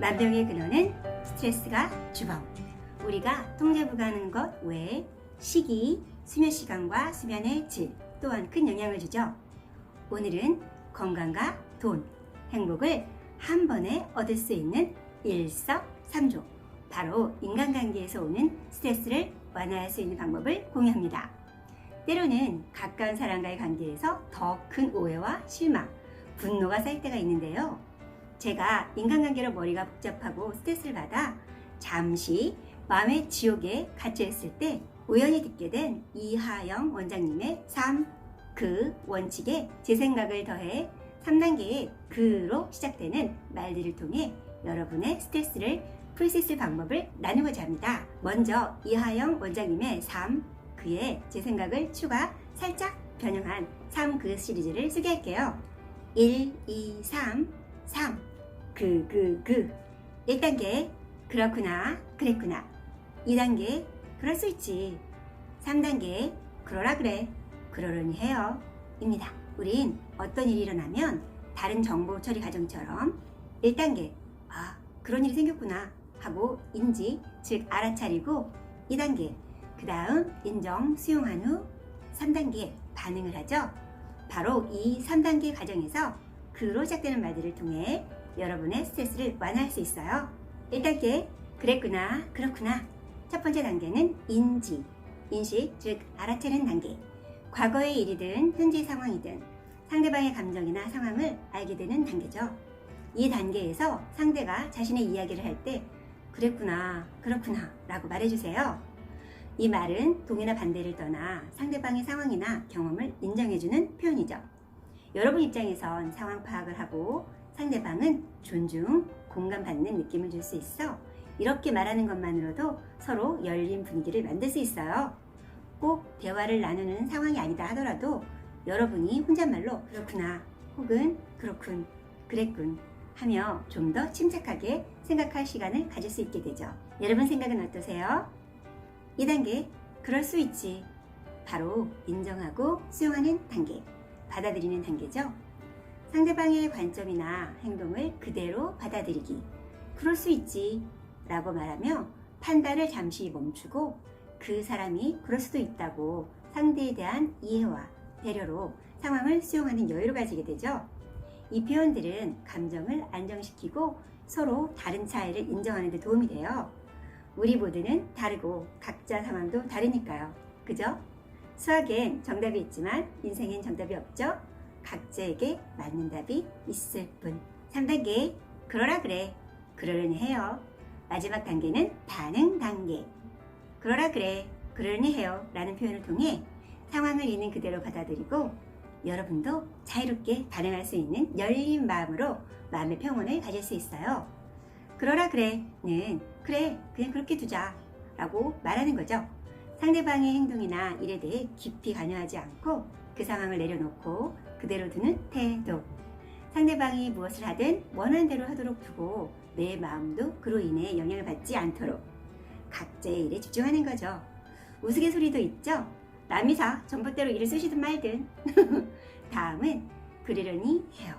만병의 근원은 스트레스가 주범. 우리가 통제 불가하는 것 외에 식이, 수면 시간과 수면의 질 또한 큰 영향을 주죠. 오늘은 건강과 돈, 행복을 한 번에 얻을 수 있는 일석삼조. 바로 인간관계에서 오는 스트레스를 완화할 수 있는 방법을 공유합니다. 때로는 가까운 사람과의 관계에서 더 큰 오해와 실망, 분노가 쌓일 때가 있는데요. 제가 인간관계로 머리가 복잡하고 스트레스를 받아 잠시 마음의 지옥에 갇혀 있을 때 우연히 듣게 된 이하영 원장님의 3, 그 원칙에 제 생각을 더해 3단계의 그로 시작되는 말들을 통해 여러분의 스트레스를 풀 수 있을 방법을 나누고자 합니다. 먼저 이하영 원장님의 3, 그의 제 생각을 추가 살짝 변형한 3, 그 시리즈를 소개할게요. 1, 2, 3, 3, 그, 그, 그. 1단계, 그렇구나, 그랬구나. 2단계, 그럴 수 있지. 3단계, 그러라 그래, 그러려니 해요. 입니다. 우린 어떤 일이 일어나면 다른 정보 처리 과정처럼 1단계, 아, 그런 일이 생겼구나 하고 인지, 즉 알아차리고 2단계, 그 다음 인정, 수용한 후 3단계 반응을 하죠. 바로 이 3단계 과정에서 그로 시작되는 말들을 통해 여러분의 스트레스를 완화할 수 있어요. 1단계, 그랬구나, 그렇구나. 첫 번째 단계는 인지, 인식, 즉 알아채는 단계. 과거의 일이든 현재 상황이든 상대방의 감정이나 상황을 알게 되는 단계죠. 이 단계에서 상대가 자신의 이야기를 할 때 그랬구나, 그렇구나 라고 말해주세요. 이 말은 동의나 반대를 떠나 상대방의 상황이나 경험을 인정해주는 표현이죠. 여러분 입장에선 상황 파악을 하고 상대방은 존중, 공감받는 느낌을 줄 수 있어 이렇게 말하는 것만으로도 서로 열린 분위기를 만들 수 있어요. 꼭 대화를 나누는 상황이 아니다 하더라도 여러분이 혼잣말로 그렇구나 혹은 그렇군, 그랬군 하며 좀 더 침착하게 생각할 시간을 가질 수 있게 되죠. 여러분 생각은 어떠세요? 2단계, 그럴 수 있지. 바로 인정하고 수용하는 단계, 받아들이는 단계죠. 상대방의 관점이나 행동을 그대로 받아들이기. 그럴 수 있지. 라고 말하며 판단을 잠시 멈추고 그 사람이 그럴 수도 있다고 상대에 대한 이해와 배려로 상황을 수용하는 여유를 가지게 되죠. 이 표현들은 감정을 안정시키고 서로 다른 차이를 인정하는 데 도움이 돼요. 우리 모두는 다르고 각자 상황도 다르니까요. 그죠? 수학엔 정답이 있지만 인생엔 정답이 없죠? 각자에게 맞는 답이 있을 뿐. 3단계, 그러라 그래. 그러려니 해요. 마지막 단계는 반응 단계. 그러라 그래. 그러려니 해요. 라는 표현을 통해 상황을 있는 그대로 받아들이고 여러분도 자유롭게 반응할 수 있는 열린 마음으로 마음의 평온을 가질 수 있어요. 그러라 그래는 그래 그냥 그렇게 두자 라고 말하는 거죠. 상대방의 행동이나 일에 대해 깊이 관여하지 않고 그 상황을 내려놓고 그대로 두는 태도. 상대방이 무엇을 하든 원하는 대로 하도록 두고 내 마음도 그로 인해 영향을 받지 않도록 각자의 일에 집중하는 거죠. 우스갯소리도 있죠. 남이사 전봇대로 일을 쓰시든 말든 다음은 그러려니 해요.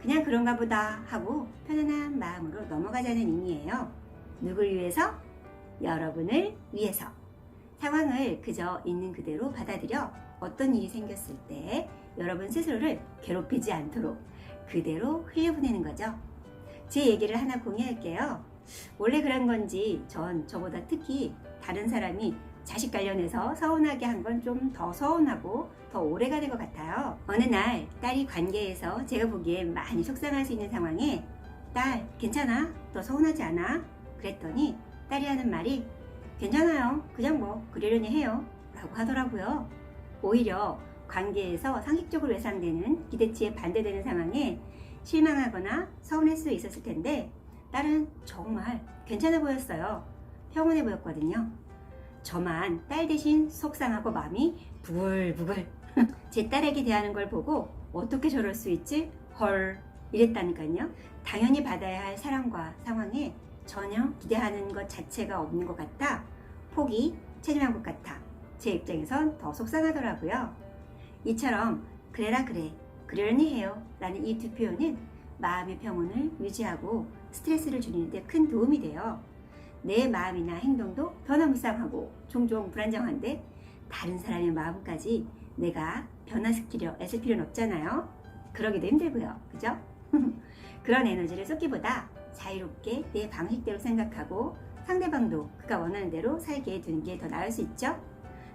그냥 그런가 보다 하고 편안한 마음으로 넘어가자는 의미예요. 누굴 위해서? 여러분을 위해서. 상황을 그저 있는 그대로 받아들여 어떤 일이 생겼을 때 여러분 스스로를 괴롭히지 않도록 그대로 흘려보내는 거죠. 제 얘기를 하나 공유할게요. 원래 그런 건지 전 저보다 특히 다른 사람이 자식 관련해서 서운하게 한 건 좀 더 서운하고 더 오래 가는 것 같아요. 어느 날 딸이 관계에서 제가 보기엔 많이 속상할 수 있는 상황에 딸 괜찮아? 너 서운하지 않아? 그랬더니 딸이 하는 말이 괜찮아요. 그냥 뭐 그러려니 해요. 라고 하더라고요. 오히려 관계에서 상식적으로 예상되는 기대치에 반대되는 상황에 실망하거나 서운할 수 있었을 텐데 딸은 정말 괜찮아 보였어요. 평온해 보였거든요. 저만 딸 대신 속상하고 마음이 부글부글 제 딸에게 대하는 걸 보고 어떻게 저럴 수 있지? 헐 이랬다니까요. 당연히 받아야 할 사랑과 상황에 전혀 기대하는 것 자체가 없는 것 같다. 포기, 체념한 것 같아. 제 입장에선 더 속상하더라고요. 이처럼 그래라 그래, 그러려니 해요 라는 이 두 표현은 마음의 평온을 유지하고 스트레스를 줄이는데 큰 도움이 돼요. 내 마음이나 행동도 변화무쌍하고 종종 불안정한데 다른 사람의 마음까지 내가 변화시키려 애쓸 필요는 없잖아요. 그러기도 힘들고요. 그죠? 그런 에너지를 쏟기보다 자유롭게 내 방식대로 생각하고 상대방도 그가 원하는 대로 살게 두는 게 더 나을 수 있죠?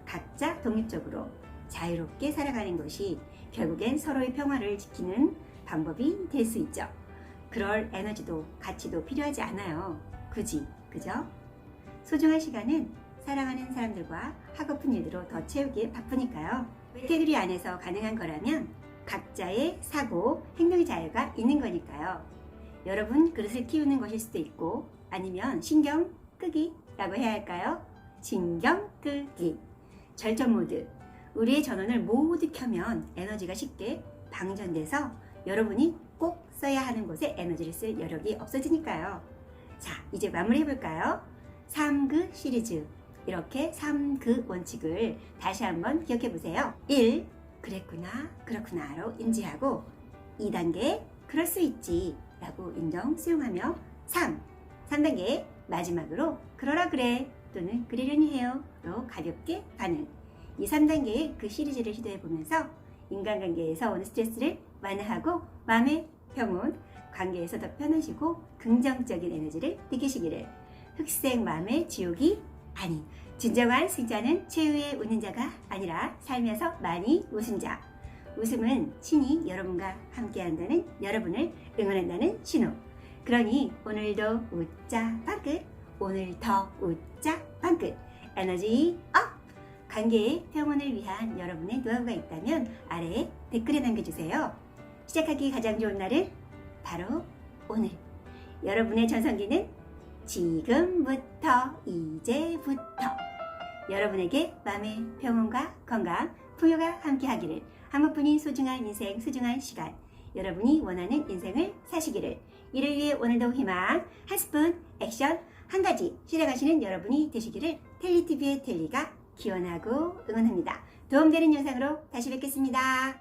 각자 독립적으로 자유롭게 살아가는 것이 결국엔 서로의 평화를 지키는 방법이 될 수 있죠. 그럴 에너지도 가치도 필요하지 않아요. 굳이, 그죠? 소중한 시간은 사랑하는 사람들과 하고픈 일으로 더 채우기에 바쁘니까요. 테두리 안에서 가능한 거라면 각자의 사고, 행동의 자유가 있는 거니까요. 여러분 그릇을 키우는 것일 수도 있고 아니면 신경 끄기 라고 해야 할까요? 신경 끄기. 절전 모드. 우리의 전원을 모두 켜면 에너지가 쉽게 방전돼서 여러분이 꼭 써야 하는 곳에 에너지를 쓸 여력이 없어지니까요. 자, 이제 마무리 해볼까요? 3그 시리즈. 이렇게 3그 원칙을 다시 한번 기억해 보세요. 1. 그랬구나, 그렇구나로 인지하고 2단계 그럴 수 있지 라고 인정, 수용하며 3. 3단계 마지막으로 그러라 그래 또는 그러려니 해요 로 가볍게 반응. 이 3단계의 그 시리즈를 시도해 보면서 인간관계에서 오는 스트레스를 완화하고 마음의 평온, 관계에서 더 편하시고 긍정적인 에너지를 느끼시기를 흑색 마음의 지옥이 아닌 진정한 승자는 최후의 웃는 자가 아니라 살면서 많이 웃은 자 웃음은 신이 여러분과 함께한다는 여러분을 응원한다는 신호 그러니 오늘도 웃자 방긋 오늘 더 웃자 방긋. 에너지 업! 관계의 평온을 위한 여러분의 노하우가 있다면 아래에 댓글에 남겨주세요. 시작하기 가장 좋은 날은 바로 오늘. 여러분의 전성기는 지금부터 이제부터. 여러분에게 마음의 평온과 건강, 풍요가 함께하기를 한 번뿐인 소중한 인생, 소중한 시간 여러분이 원하는 인생을 사시기를 이를 위해 오늘도 희망 한 스푼 액션 한 가지 실행하시는 여러분이 되시기를 텔리TV의 텔리가 기원하고 응원합니다. 도움되는 영상으로 다시 뵙겠습니다.